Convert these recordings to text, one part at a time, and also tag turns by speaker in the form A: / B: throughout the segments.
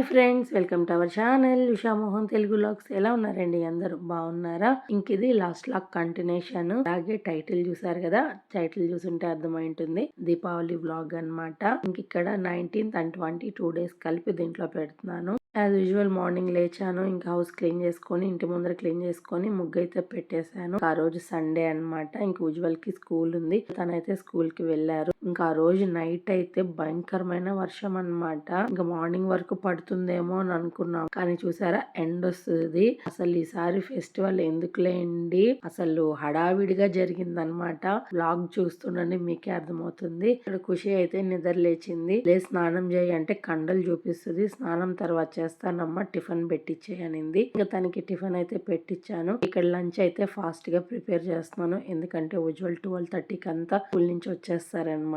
A: Hi friends welcome to our channel Usha Mohan Telugu vlogs ఎలా ఉన్నారండి? అందరూ బాగున్నారా? ఇంక ఇది లాస్ట్ లాగ్ కంటిన్యూషన్ అలాగే టైటిల్ చూసారు కదా? టైటిల్ చూసుంటే అర్థమైంటుంది. దీపావళి వ్లాగ్ అన్నమాట. ఇంక ఇక్కడ nineteenth and twenty two days కలిపి దీంట్లో పెడుతున్నాను. యాజ్ యూజువల్ మార్నింగ్ లేచాను. ఇంకా హౌస్ క్లీన్ చేసుకొని ఇంటి ముందర క్లీన్ చేసుకొని ముగ్గు అయితే పెట్టేశాను. ఆ రోజు సండే అన్నమాట. ఇంక ఉజ్వల్కి స్కూల్ ఉంది. తనైతే స్కూల్కి వెళ్ళారు. ఇంకా ఆ రోజు నైట్ అయితే భయంకరమైన వర్షం అన్నమాట. ఇంకా మార్నింగ్ వరకు పడుతుందేమో అని అనుకున్నాం. కానీ చూసారా ఎండ్ వస్తుంది. అసలు ఈసారి ఫెస్టివల్ ఎందుకులేండి? అసలు హడావిడిగా జరిగిందనమాట బ్లాగ్ చూస్తుండండి మీకే అర్థమవుతుంది. ఇక్కడ ఖుషి అయితే నిద్ర లేచింది. లే స్నానం చేయి అంటే కండలు చూపిస్తుంది. స్నానం తర్వాత చేస్తానమ్మా టిఫిన్ పెట్టించేయనింది ఇంకా తనకి టిఫిన్ అయితే పెట్టించాను ఇక్కడ లంచ్ అయితే ఫాస్ట్గా ప్రిపేర్ చేస్తున్నాను. ఎందుకంటే ఉజ్వల్ ట్వెల్వ్ థర్టీకి అంతా స్కూల్ నుంచి వచ్చేస్తారనమాట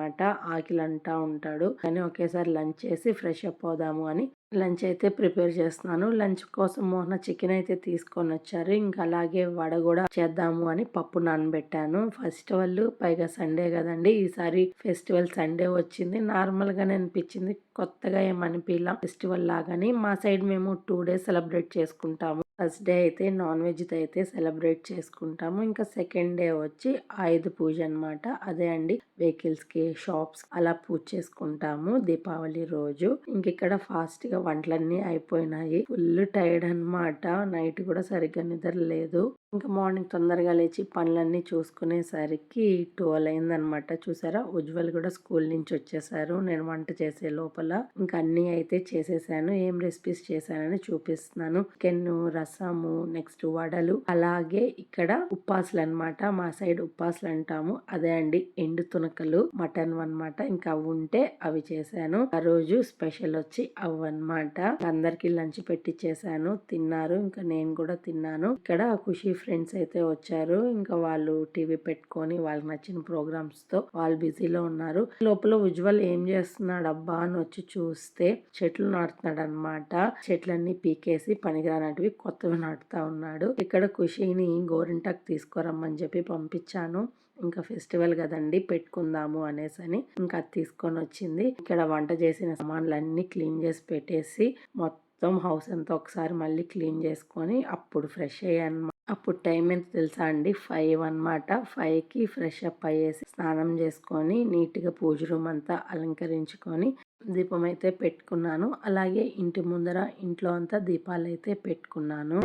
A: ఆకిలి అంటా ఉంటాడు. కానీ ఒకేసారి లంచ్ చేసి ఫ్రెష్ అప్ అవుదాము అని లంచ్ అయితే ప్రిపేర్ చేస్తున్నాను. లంచ్ కోసం మోహన చికెన్ అయితే తీసుకొని వచ్చారు. ఇంకా అలాగే వడ కూడా చేద్దాము అని పప్పు నానబెట్టాను. ఫెస్టివల్ పైగా సండే కదండి ఈసారి ఫెస్టివల్ సండే వచ్చింది. నార్మల్ గానే అనిపించింది. కొత్తగా ఏమనిపించలా ఫెస్టివల్ లాగాని మా సైడ్ మేము టూ డేస్ సెలబ్రేట్ చేసుకుంటాము. ఫస్ట్ డే అయితే నాన్ వెజ్ అయితే సెలబ్రేట్ చేసుకుంటాము. ఇంకా సెకండ్ డే వచ్చి ఆయుధ పూజ అనమాట అదే అండి వెహికల్స్కి షాప్స్ అలా పూజ చేసుకుంటాము దీపావళి రోజు. ఇంక ఇక్కడ ఫాస్ట్గా వంటలన్నీ అయిపోయినాయి. ఫుల్ టైర్డ్ అనమాట నైట్ కూడా సరిగ్గా నిద్ర లేదు. ఇంకా మార్నింగ్ తొందరగా లేచి పనులన్నీ చూసుకునేసరికి ట్వెల్వ్ అయిందనమాట చూసారా? ఉజ్వల్ కూడా స్కూల్ నుంచి వచ్చేసారు. నేను వంట చేసే లోపల ఇంకా అన్ని అయితే చేసేసాను. ఏం రెసిపీస్ చేశానని చూపిస్తున్నాను. చికెన్ రసము నెక్స్ట్ వడలు. అలాగే ఇక్కడ ఉప్పాసులు అనమాట మా సైడ్ ఉప్పాసులు అంటాము. అదే అండి ఎండు తునకలు మటన్ అన్నమాట. ఇంకా అవి ఉంటే అవి చేశాను. ఆ రోజు స్పెషల్ వచ్చి అవి అనమాట అందరికి లంచ్ పెట్టి చేశాను తిన్నారు. ఇంకా నేను కూడా తిన్నాను. ఇక్కడ ఖుషి ఫ్రెండ్స్ అయితే వచ్చారు. ఇంకా వాళ్ళు టీవీ పెట్టుకొని వాళ్ళకి నచ్చిన ప్రోగ్రామ్స్తో వాళ్ళు బిజీలో ఉన్నారు. లోపల ఉజ్వల్ ఏం చేస్తున్నాడు అబ్బా అని వచ్చి చూస్తే చెట్లు నాటుతున్నాడు అనమాట చెట్లన్నీ పీకేసి పనికిరానటివి కొత్తవి నాటుతా ఉన్నాడు. ఇక్కడ ఖుషిని గోరింటాకు తీసుకురమ్మని చెప్పి పంపించాను. ఇంకా ఫెస్టివల్ కదండి పెట్టుకుందాము అనేసి అని ఇంకా అది తీసుకొని వచ్చింది. ఇక్కడ వంట చేసిన సామాన్లన్నీ క్లీన్ చేసి పెట్టేసి మొత్తం హౌస్ అంతా ఒకసారి మళ్ళీ క్లీన్ చేసుకొని అప్పుడు ఫ్రెష్ అయ్యాను. అప్పుడు టైం ఎంత తెలుసా అండి? ఫైవ్ అనమాట ఫైవ్కి ఫ్రెష్ అప్ అయ్యేసి స్నానం చేసుకొని నీట్గా పూజ రూమ్ అంతా అలంకరించుకొని దీపం అయితే పెట్టుకున్నాను. అలాగే ఇంటి ముందర ఇంట్లో అంతా దీపాలు అయితే పెట్టుకున్నాను.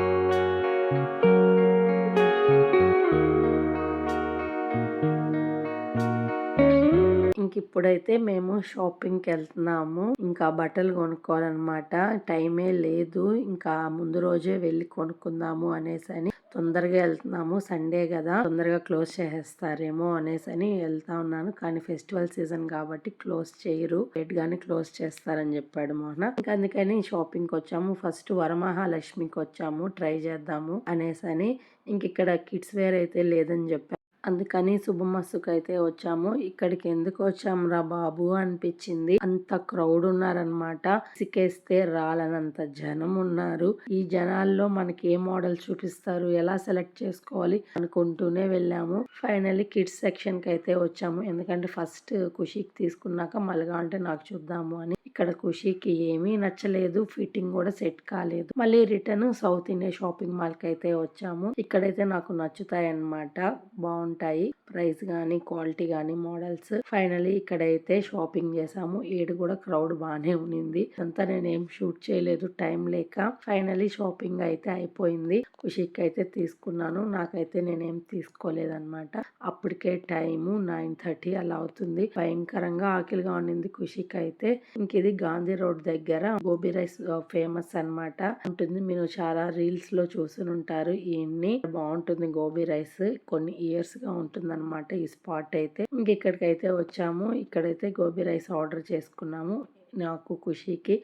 A: ఇప్పుడైతే మేము షాపింగ్కి వెళ్తున్నాము ఇంకా బట్టలు కొనుక్కోవాలన్నమాట. టైమే లేదు. ఇంకా ముందు రోజే వెళ్ళి కొనుక్కుందాము అనేసి అని తొందరగా వెళ్తున్నాము. సండే కదా. తొందరగా క్లోజ్ చేసేస్తారేమో అనేసి అని వెళ్తా ఉన్నాను. కానీ ఫెస్టివల్ సీజన్ కాబట్టి క్లోజ్ చేయరు. లేట్ గానే క్లోజ్ చేస్తారని చెప్పాడు మోహన. ఇంకా అందుకని షాపింగ్కి వచ్చాము ఫస్ట్ వరమహాలక్ష్మికి వచ్చాము ట్రై చేద్దాము అనేసి అని ఇంక ఇక్కడ కిడ్స్ వేర్ అయితే లేదని చెప్పాను అందుకని శుభమస్సుకు అయితే వచ్చాము. ఇక్కడికి ఎందుకు వచ్చామురా బాబు అనిపించింది. అంత క్రౌడ్ ఉన్నారనమాట సికేస్తే రాలనంత జనం ఉన్నారు. ఈ జనాల్లో మనకి ఏ మోడల్ చూపిస్తారు? ఎలా సెలెక్ట్ చేసుకోవాలి? అనుకుంటూనే వెళ్ళాము. ఫైనల్లీ కిడ్స్ సెక్షన్కి అయితే వచ్చాము. ఎందుకంటే ఫస్ట్ ఖుషికి తీసుకున్నాక మళ్ళీ అంటే నాకు చూద్దాము అని. ఇక్కడ ఖుషికి ఏమీ నచ్చలేదు. ఫిట్టింగ్ కూడా సెట్ కాలేదు. మళ్ళీ రిటర్న్ సౌత్ ఇండియా షాపింగ్ మాల్కి అయితే వచ్చాము. ఇక్కడైతే నాకు నచ్చుతాయి అన్నమాట బాగుంటాయి. ప్రైస్ కానీ క్వాలిటీ కానీ మోడల్స్. ఫైనలీ ఇక్కడైతే షాపింగ్ చేసాము. ఏడు కూడా క్రౌడ్ బాగానే ఉన్నింది. అంతా నేను ఏం షూట్ చేయలేదు. టైం లేక ఫైనలీ షాపింగ్ అయితే అయిపోయింది. ఖుషికి అయితే తీసుకున్నాను. నాకైతే నేనేం తీసుకోలేదన్నమాట. అప్పటికే టైము నైన్ థర్టీ అలా అవుతుంది. భయంకరంగా ఆకలిగా ఉన్నింది ఖుషికి అయితే ఇంక ఇది గాంధీ రోడ్ దగ్గర గోబీ రైస్ ఫేమస్ అన్నమాట. ఉంటుంది. మీరు చాలా రీల్స్లో చూసి ఉంటారు బాగుంటుంది గోబీ రైస్. కొన్ని ఇయర్స్ గా ఉంటుందన్నమాట ఈ స్పాట్ అయితే. ఇంక ఇక్కడికైతే వచ్చాము. ఇక్కడైతే గోబీ రైస్ ఆర్డర్ చేసుకున్నాము. నాకు ఖుషికి.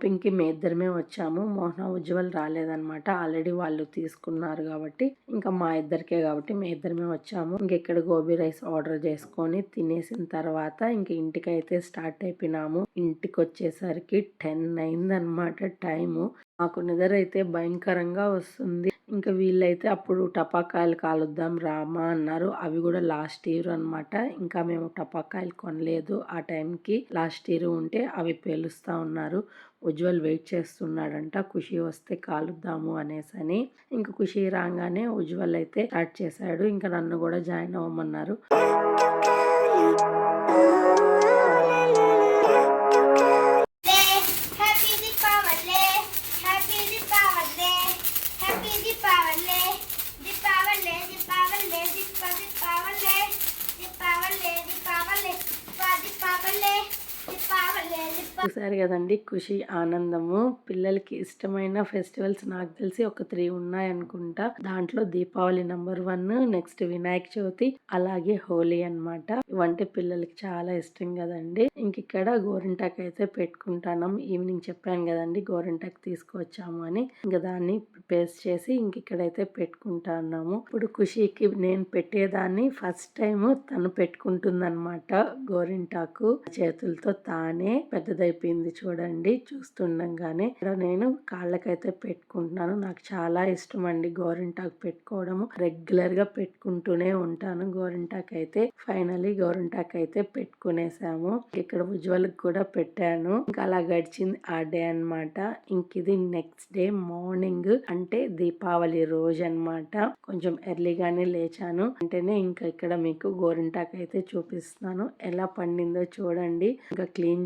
A: షాపింగ్ మే మేము ఇద్దరమే వచ్చాము. మోహన ఉజ్వల్ రాలేదనమాట ఆల్రెడీ వాళ్ళు తీసుకున్నారు కాబట్టి ఇంకా మా ఇద్దరికే కాబట్టి మేము ఇద్దరమే వచ్చాము. ఇంకెక్కడ గోబీ రైస్ ఆర్డర్ చేసుకొని తినేసిన తర్వాత ఇంక ఇంటికి అయితే స్టార్ట్ అయిపోయినాము. ఇంటికి వచ్చేసరికి టెన్ అయిందనమాట టైము. మాకు నిద్ర అయితే భయంకరంగా వస్తుంది. ఇంకా వీళ్ళైతే అప్పుడు టపాకాయలు కాలుద్దాం రామా అన్నారు. అవి కూడా లాస్ట్ ఇయర్ అనమాట ఇంకా మేము టపాకాయలు కొనలేదు. ఆ టైంకి లాస్ట్ ఇయర్ ఉంటే అవి పేలుస్తా ఉన్నారు. ఉజ్వల్ వెయిట్ చేస్తున్నాడంట ఖుషి వస్తే కాలుద్దాము అనేసి అని ఇంకా ఖుషి రాగానే ఉజ్వల్ అయితే స్టార్ట్ చేశాడు ఇంకా నన్ను కూడా జాయిన్ అవ్వమన్నారు. చూసారు కదండి ఖుషి ఆనందము. పిల్లలకి ఇష్టమైన ఫెస్టివల్స్ నాకు తెలిసి ఒక త్రీ ఉన్నాయనుకుంటా. దాంట్లో Deepavali number one next Vinayaka Chavithi అలాగే హోలీ అన్నమాట. ఇవంటే పిల్లలకి చాలా ఇష్టం కదండి. ఇంక ఇక్కడ గోరింటాకు అయితే పెట్టుకుంటాను. ఈవినింగ్ చెప్పాను కదండి గోరింటాకు తీసుకువచ్చాము అని. ఇంకా దాన్ని పేస్ట్ చేసి ఇంక ఇక్కడైతే పెట్టుకుంటున్నాము. ఇప్పుడు ఖుషికి నేను పెట్టేదాన్ని ఫస్ట్ టైం తను పెట్టుకుంటుందన్నమాట గోరింటాకు. చేతులతో తానే పెద్దదై అయిపోయింది చూడండి చూస్తుండగానే. ఇక్కడ నేను కాళ్ళకైతే పెట్టుకుంటున్నాను. నాకు చాలా ఇష్టం అండి గోరింటాకు పెట్టుకోవడము. రెగ్యులర్గా పెట్టుకుంటూనే ఉంటాను గోరింటాకు అయితే ఫైనలీ గోరింటాకు అయితే పెట్టుకునేసాము. ఇక్కడ ఉజ్వలకు కూడా పెట్టాను. ఇంకా అలా గడిచింది ఆ డే అన్నమాట. ఇంక ఇది నెక్స్ట్ డే మార్నింగ్ అంటే దీపావళి రోజు అన్నమాట. కొంచెం ఎర్లీగానే లేచాను. అంటేనే ఇంకా ఇక్కడ మీకు గోరింటాకు అయితే చూపిస్తున్నాను. ఎలా పండిందో చూడండి. ఇంకా క్లీన్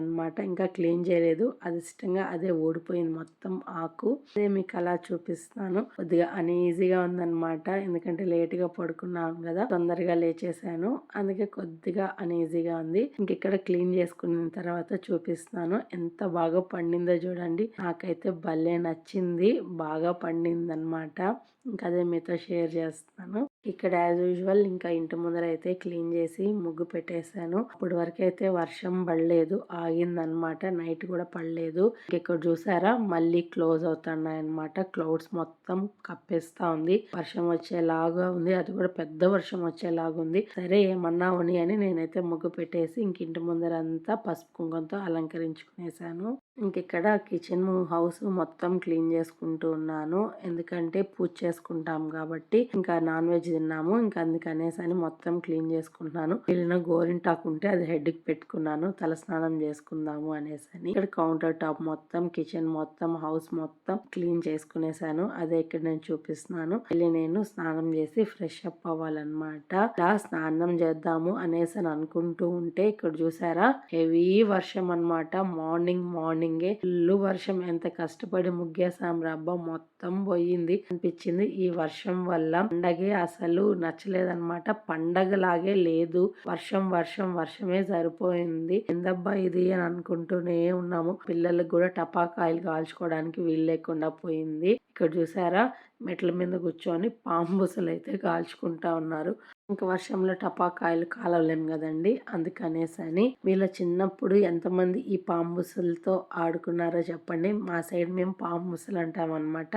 A: అనమాట ఇంకా క్లీన్ చేయలేదు. అది ఇష్టంగా అదే ఓడిపోయింది మొత్తం ఆకు. అదే మీకు అలా చూపిస్తాను కొద్దిగా అనీజీగా ఉందన్నమాట. ఎందుకంటే లేట్గా పడుకున్నాను కదా. తొందరగా లేచేసాను అందుకే కొద్దిగా అనీజీగా ఉంది. ఇంకెక్కడ క్లీన్ చేసుకున్న తర్వాత చూపిస్తాను ఎంత బాగా పండిందో చూడండి. నాకైతే భలే నచ్చింది. బాగా పండింది అనమాట ఇంకా అదే మీతో షేర్ చేస్తాను ఇక్కడ యాజ్ యూజువల్ ఇంకా ఇంటి ముందర అయితే క్లీన్ చేసి ముగ్గు పెట్టేశాను. అప్పటి వరకు అయితే వర్షం పడలేదు ఆగిందనమాట నైట్ కూడా పడలేదు. ఇక్కడ చూసారా? మళ్ళీ క్లోజ్ అవుతున్నాయి అనమాట క్లౌడ్స్ మొత్తం కప్పేస్తా ఉంది. వర్షం వచ్చేలాగా ఉంది. అది కూడా పెద్ద వర్షం వచ్చేలాగా ఉంది. సరే ఏమన్నా ఉని అని నేనైతే ముగ్గు పెట్టేసి ఇంక ఇంటి ముందర అంతా పసుపు కుంకంతో అలంకరించుకునేసాను ఇంకెక్కడ కిచెన్ హౌస్ మొత్తం క్లీన్ చేసుకుంటూ ఉన్నాను. ఎందుకంటే పూజ చేసుకుంటాం కాబట్టి ఇంకా నాన్ వెజ్ తిన్నాము. ఇంకా అందుకనేసి అని మొత్తం క్లీన్ చేసుకుంటున్నాను. వెళ్ళిన గోరింటాకు ఉంటే అది హెడ్కి పెట్టుకున్నాను. తల స్నానం చేసుకుందాము అనేసి అని. ఇక్కడ కౌంటర్ టాప్ మొత్తం కిచెన్ మొత్తం హౌస్ మొత్తం క్లీన్ చేసుకునేసాను. అదే ఇక్కడ నేను చూపిస్తున్నాను. వెళ్ళి నేను స్నానం చేసి ఫ్రెష్ అప్ అవ్వాలన్నమాట. ఇలా స్నానం చేద్దాము అనేసి అని అనుకుంటూ ఉంటే ఇక్కడ చూసారా? హెవీ వర్షం అన్నమాట. మార్నింగ్ మార్నింగ్ ఫుల్ వర్షం ఎంత కష్టపడి ముగ్గేసాం రబ్బా మొత్తం పోయింది అనిపించింది. ఈ వర్షం వల్ల పండగే అసలు నచ్చలేదన్నమాట. పండగ లాగే లేదు. వర్షం వర్షం వర్షమే సరిపోయింది. ఎందబ్బా ఇది అని అనుకుంటూనే ఉన్నాము. పిల్లలకు కూడా టపాకాయలు కాల్చుకోవడానికి వీలు లేకుండా పోయింది. ఇక్కడ చూసారా? మెట్ల మీద కూర్చొని పాంబుసలు అయితే కాల్చుకుంటా ఉన్నారు. ఇంకా వర్షంలో టపాకాయలు కాలవలేం కదండి. అందుకనేసి అని వీళ్ళ చిన్నప్పుడు ఎంతమంది ఈ పాంబుసలతో ఆడుకున్నారో చెప్పండి. మా సైడ్ మేము పాంబుసలు అంటాం అనమాట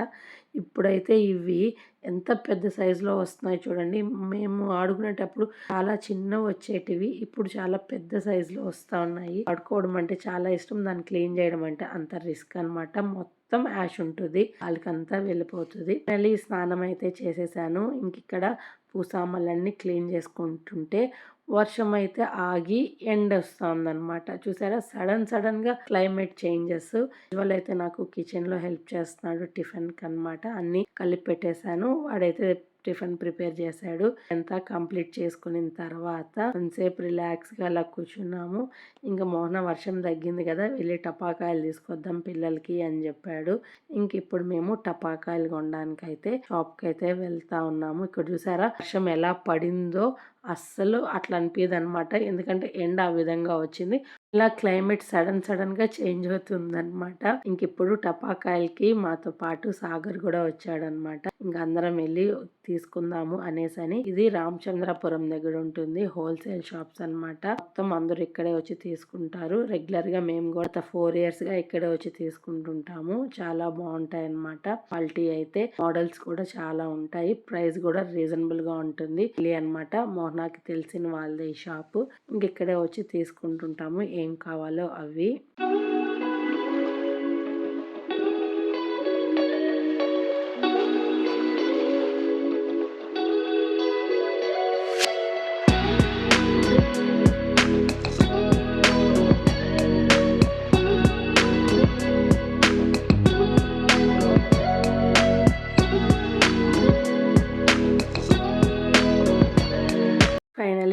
A: ఇప్పుడైతే ఇవి ఎంత పెద్ద సైజులో వస్తున్నాయి చూడండి. మేము ఆడుకునేటప్పుడు చాలా చిన్న వచ్చేటివి ఇప్పుడు చాలా పెద్ద సైజులో వస్తూ ఉన్నాయి. ఆడుకోవడం అంటే చాలా ఇష్టం. దాన్ని క్లీన్ చేయడం అంటే అంత రిస్క్ అనమాట మొత్తం మొత్తం యాష్ ఉంటుంది. వాళ్ళకంతా వెళ్ళిపోతుంది. మళ్ళీ స్నానం అయితే చేసేసాను. ఇంక ఇక్కడ పూసామలన్నీ క్లీన్ చేసుకుంటుంటే వర్షం అయితే ఆగి ఎండ్ వస్తుందనమాట చూసారా? సడన్ సడన్గా క్లైమేట్ చేంజెస్. ఇవాళ అయితే నాకు కిచెన్లో హెల్ప్ చేస్తున్నాడు టిఫిన్కి అనమాట అన్నీ కలిపి పెట్టేశాను వాడైతే టిఫిన్ ప్రిపేర్ చేశాడు. అంతా కంప్లీట్ చేసుకున్న తర్వాత కొంతసేపు రిలాక్స్గా అలా కూర్చున్నాము. ఇంకా మోహన వర్షం తగ్గింది కదా వెళ్ళి టపాకాయలు తీసుకొద్దాం పిల్లలకి అని చెప్పాడు. ఇంక ఇప్పుడు మేము టపాకాయలు కొనడానికి అయితే షాప్కి అయితే వెళ్తా ఉన్నాము. ఇక్కడ చూసారా వర్షం ఎలా పడిందో అస్సలు అట్లా అనిపించదు అనమాట ఎందుకంటే ఎండ ఆ విధంగా వచ్చింది. ఇలా క్లైమేట్ సడన్ సడన్గా చేంజ్ అవుతుందన్నమాట ఇంక ఇప్పుడు టపాకాయలకి మాతో పాటు సాగర్ కూడా వచ్చాడనమాట. ఇంక అందరం వెళ్ళి తీసుకుందాము అనేసి అని ఇది రామచంద్రపురం దగ్గర ఉంటుంది. హోల్సేల్ షాప్స్ అన్నమాట మొత్తం అందరూ ఇక్కడే వచ్చి తీసుకుంటారు. రెగ్యులర్గా మేము కూడా ఫోర్ ఇయర్స్గా ఇక్కడే వచ్చి తీసుకుంటుంటాము. చాలా బాగుంటాయి అనమాట క్వాలిటీ అయితే మోడల్స్ కూడా చాలా ఉంటాయి. ప్రైస్ కూడా రీజనబుల్గా ఉంటుంది. ఇది నాకు తెలిసిన వాళ్ళది ఈ షాపు. ఇంకెక్కడే వచ్చి తీసుకుంటుంటాము. ఏం కావాలో అవి.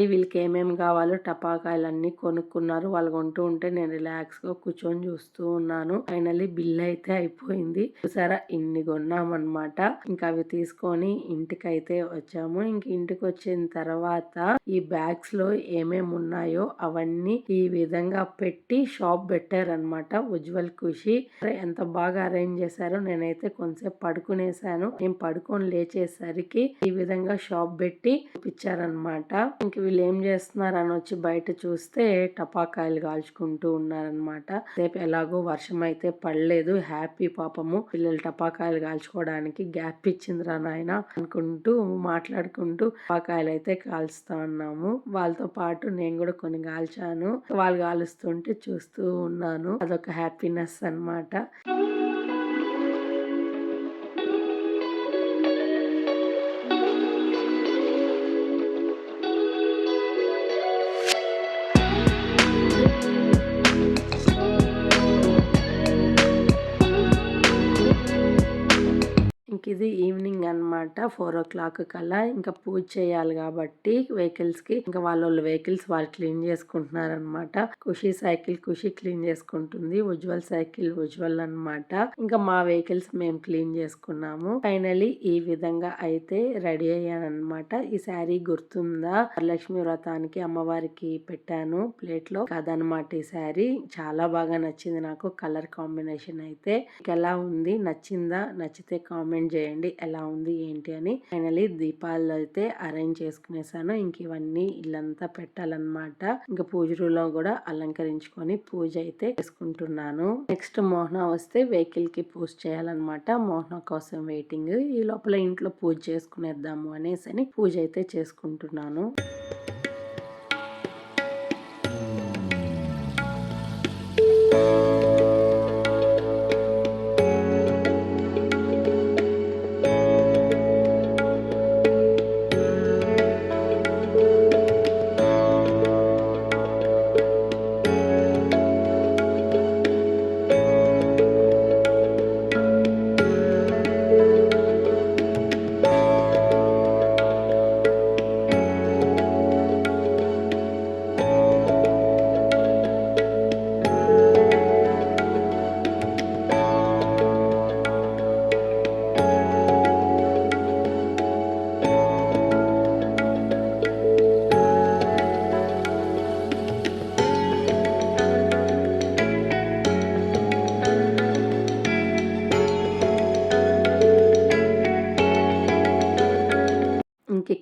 A: మళ్ళీ వీళ్ళకి ఏమేమి కావాలో టపాకాయలన్నీ కొనుక్కున్నారు. వాళ్ళు కొంటూ ఉంటే నేను రిలాక్స్గా కూర్చొని చూస్తూ ఉన్నాను. ఫైనల్లీ బిల్ అయితే అయిపోయింది. చూసారా? ఇన్ని కొన్నామన్నమాట. ఇంకా అవి తీసుకొని ఇంటికి అయితే వచ్చాము. ఇంక ఇంటికి వచ్చిన తర్వాత ఈ బ్యాగ్స్లో ఏమేమి ఉన్నాయో అవన్నీ ఈ విధంగా పెట్టి షాప్ పెట్టారనమాట ఉజ్వల్ ఖుషి. ఎంత బాగా అరేంజ్ చేశారో నేనైతే కొంచెంసేపు పడుకునేసాను. నేను పడుకొని లేచేసరికి ఈ విధంగా షాప్ పెట్టి చూపించారనమాట ఇంక వీళ్ళు ఏం చేస్తున్నారని వచ్చి బయట చూస్తే టపాకాయలు కాల్చుకుంటూ ఉన్నారనమాట రేపు ఎలాగో వర్షం అయితే పడలేదు హ్యాపీ పాపము. పిల్లలు టపాకాయలు కాల్చుకోవడానికి గ్యాప్ ఇచ్చిందిరా నాయన అనుకుంటూ మాట్లాడుకుంటూ టపాకాయలు అయితే కాల్చుతా ఉన్నాము. వాళ్ళతో పాటు నేను కూడా కొన్ని కాల్చాను. వాళ్ళు కాలుస్తుంటే చూస్తూ ఉన్నాను. అదొక హ్యాపీనెస్ అన్నమాట. ఇది ఈవినింగ్ అన్నమాట. ఫోర్ ఓ క్లాక్ కల్లా ఇంకా పూజ చేయాలి కాబట్టి వెహికల్స్కి ఇంకా వాళ్ళ వెహికల్స్ వాళ్ళు క్లీన్ చేసుకుంటున్నారు అనమాట ఖుషి సైకిల్ ఖుషి క్లీన్ చేసుకుంటుంది. ఉజ్వల్ సైకిల్ ఉజ్వల్ అన్నమాట. ఇంకా మా వెహికల్స్ మేము క్లీన్ చేసుకున్నాము. ఫైనలీ ఈ విధంగా అయితే రెడీ అయ్యాను అనమాట ఈ శారీ గుర్తుందా? వరలక్ష్మి వ్రతానికి అమ్మవారికి పెట్టాను. ప్లేట్లో కాదనమాట ఈ శారీ. చాలా బాగా నచ్చింది నాకు. కలర్ కాంబినేషన్ అయితే. ఎలా ఉంది? నచ్చిందా? నచ్చితే కామెంట్ చేయండి. ఎలా ఉంది? ఏంటి? అని ఫైనలీ దీపాలు అయితే అరేంజ్ చేసుకునేసాను. ఇంక ఇవన్నీ ఇల్లంతా పెట్టాలన్నమాట. ఇంకా పూజలో కూడా అలంకరించుకొని పూజ అయితే చేసుకుంటున్నాను. నెక్స్ట్ మోహన వస్తే వెహికల్కి పూజ చేయాలన్నమాట. మోహన కోసం వెయిటింగ్. ఈ లోపల ఇంట్లో పూజ చేసుకునేద్దాము అనేసి అని పూజ అయితే చేసుకుంటున్నాను. ఇంక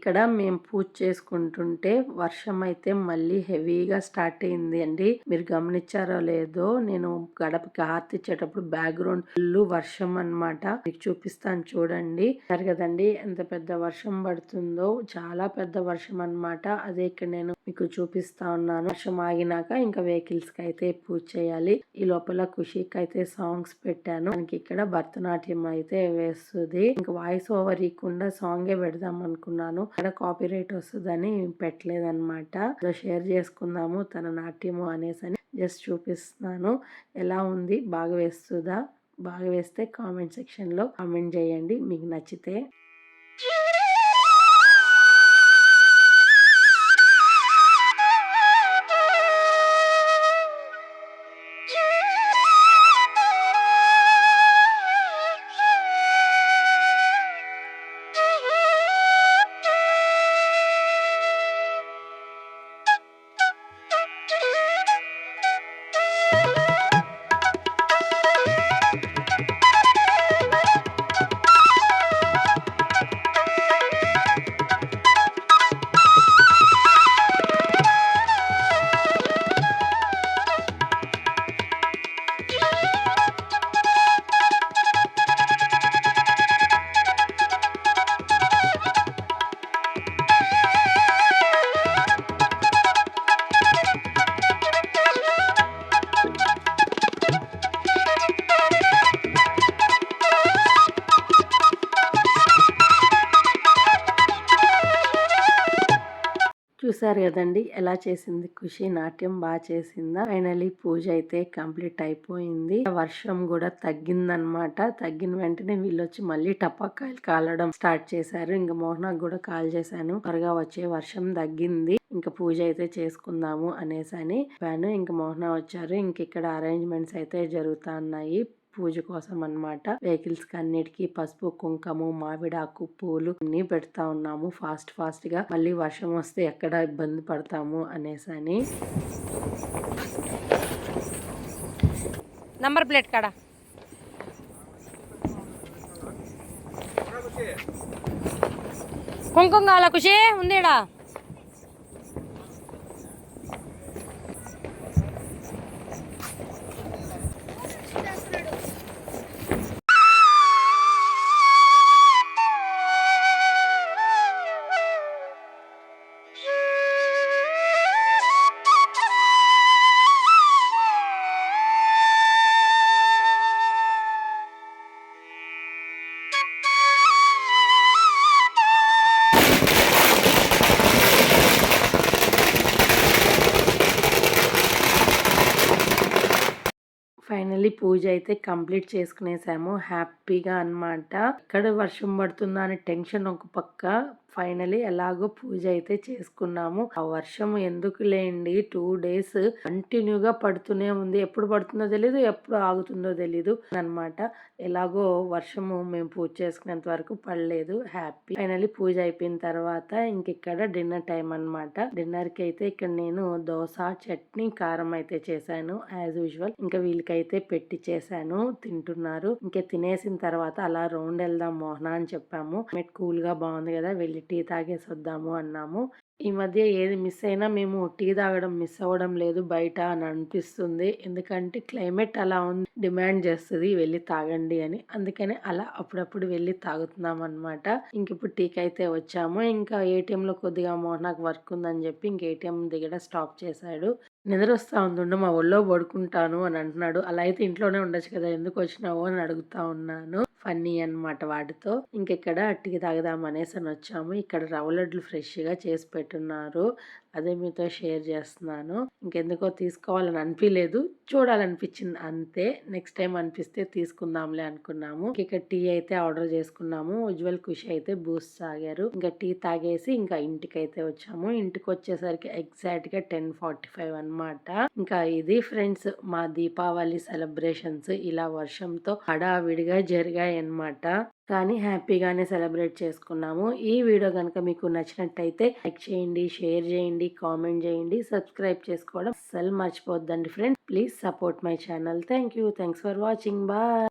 A: ఇక్కడ మేము పూజ చేసుకుంటుంటే వర్షం అయితే మళ్ళీ హెవీగా స్టార్ట్ అయింది అండి. మీరు గమనించారో లేదో నేను గడపకి హారతి ఇచ్చేటప్పుడు బ్యాక్గ్రౌండ్ ఫుల్ వర్షం అన్నమాట. మీకు చూపిస్తాను చూడండి. సరే కదండి ఎంత పెద్ద వర్షం పడుతుందో. చాలా పెద్ద వర్షం అన్నమాట. అదే ఇక్కడ నేను మీకు చూపిస్తా ఉన్నాను. వర్షం ఆగినాక ఇంకా వెహికల్స్కి అయితే పూజ చేయాలి. ఈ లోపల ఖుషికి అయితే సాంగ్స్ పెట్టాను. మనకి ఇక్కడ భరతనాట్యం అయితే వేస్తుంది. ఇంకా వాయిస్ ఓవర్ ఇవ్వకుండా సాంగే పెడదాం అనుకున్నాను. ఇక్కడ కాపీ రైట్ వస్తుందని పెట్టలేదన్నమాట. షేర్ చేసుకుందాము తన నాట్యము అనేసి అని జస్ట్ చూపిస్తున్నాను. ఎలా ఉంది? బాగా వేస్తుందా? బాగా వేస్తే కామెంట్ సెక్షన్లో కామెంట్ చేయండి. మీకు నచ్చితే. చూసారు కదండి ఎలా చేసింది? ఖుషి నాట్యం బాగా చేసిందా? ఫైనలీ పూజ అయితే కంప్లీట్ అయిపోయింది. వర్షం కూడా తగ్గిందనమాట తగ్గిన వెంటనే వీళ్ళు వచ్చి మళ్ళీ టపాకాయలు కాలడం స్టార్ట్ చేశారు. ఇంకా మోహనాకు కూడా కాల్ చేశాను. త్వరగా వచ్చే వర్షం తగ్గింది. ఇంకా పూజ అయితే చేసుకుందాము అనేసి అని చెప్పాను. ఇంకా మోహన వచ్చారు. ఇంక ఇక్కడ అరేంజ్మెంట్స్ అయితే జరుగుతా ఉన్నాయి. పూజ కోసం అన్నమాట వెహికల్స్కి అన్నిటికీ పసుపు కుంకము మామిడాకు పూలు అన్ని పెడతా ఉన్నాము. ఫాస్ట్ ఫాస్ట్గా మళ్ళీ వర్షం వస్తే ఎక్కడ ఇబ్బంది పడతాము అనేసి అని
B: నంబర్ ప్లేట్ కాడ? కుంకుమ కావాలా ఖుషి? ఉందేడా?
A: అయితే కంప్లీట్ చేసుకునేసాము. హ్యాపీగా అన్నమాట. ఎక్కడ వర్షం పడుతుందా అనే టెన్షన్ ఒక పక్క. ఫైనలీ ఎలాగో పూజ అయితే చేసుకున్నాము. ఆ వర్షం ఎందుకు లేండి టూ డేస్ కంటిన్యూగా పడుతూనే ఉంది. ఎప్పుడు పడుతుందో తెలీదు ఎప్పుడు ఆగుతుందో తెలీదు అన్నమాట. ఎలాగో వర్షము మేము పూజ చేసుకునేంత వరకు పడలేదు. హ్యాపీ ఫైనలీ పూజ అయిపోయిన తర్వాత ఇంకిక్కడ డిన్నర్ టైం అన్నమాట. డిన్నర్కి అయితే ఇక్కడ నేను దోశ చట్నీ కారం అయితే చేశాను యాజ్ యూజువల్ ఇంకా వీళ్ళకైతే పెట్టి చేశాను. తింటున్నారు. ఇంకా తినేసిన తర్వాత అలా రౌండ్ వెళ్దాం మోహన అని చెప్పాము. మెట్ కూల్గా బాగుంది కదా వెళ్ళి టీ తాగేసి వద్దాము అన్నాము. ఈ మధ్య ఏది మిస్ అయినా మేము టీ తాగడం మిస్ అవ్వడం లేదు బయట అని అనిపిస్తుంది. ఎందుకంటే క్లైమేట్ అలా ఉంది డిమాండ్ చేస్తుంది వెళ్ళి తాగండి అని. అందుకని అలా అప్పుడప్పుడు వెళ్ళి తాగుతున్నాం అనమాట ఇంక ఇప్పుడు టీకి అయితే వచ్చాము. ఇంకా ఏటీఎంలో కొద్దిగా నాకు వర్క్ ఉందని చెప్పి ఇంక ఏటీఎం దిగడం స్టాప్ చేశాడు. నిద్ర వస్తా ఉంది ఉండు మా ఒళ్ళో పడుకుంటాను అని అంటున్నాడు. అలా అయితే ఇంట్లోనే ఉండొచ్చు కదా ఎందుకు వచ్చినావు అని అడుగుతా ఉన్నాను. ఫన్నీ అన్నమాట వాటితో. ఇంకెక్కడ టీ తాగదాం అనేసి అని వచ్చాము. ఇక్కడ రవ్వ లడ్లు ఫ్రెష్గా చేసి పెట్టున్నారు. అదే మీతో షేర్ చేస్తున్నాను. ఇంకెందుకో తీసుకోవాలని అనిపించలేదు చూడాలనిపించింది అంతే. నెక్స్ట్ టైం అనిపిస్తే తీసుకుందాంలే అనుకున్నాము. ఇక్కడ టీ అయితే ఆర్డర్ చేసుకున్నాము. ఉజ్వల్ ఖుషి అయితే బూస్ట్ తాగారు. ఇంకా టీ తాగేసి ఇంకా ఇంటికి అయితే వచ్చాము. ఇంటికి వచ్చేసరికి ఎగ్జాక్ట్గా టెన్ ఫార్టీ ఫైవ్ అనమాట ఇంకా ఇది ఫ్రెండ్స్ మా దీపావళి సెలబ్రేషన్స్. ఇలా వర్షంతో హడావిడిగా జరిగాయి అన్నమాట కానీ హ్యాపీగానే సెలబ్రేట్ చేసుకున్నాము. ఈ వీడియో కనుక మీకు నచ్చినట్టయితే లైక్ చేయండి షేర్ చేయండి కామెంట్ చేయండి సబ్స్క్రైబ్ చేసుకోవడం అస్సలు మర్చిపోద్దండి friends. Please support my channel. Thank you thanks for watching. Bye.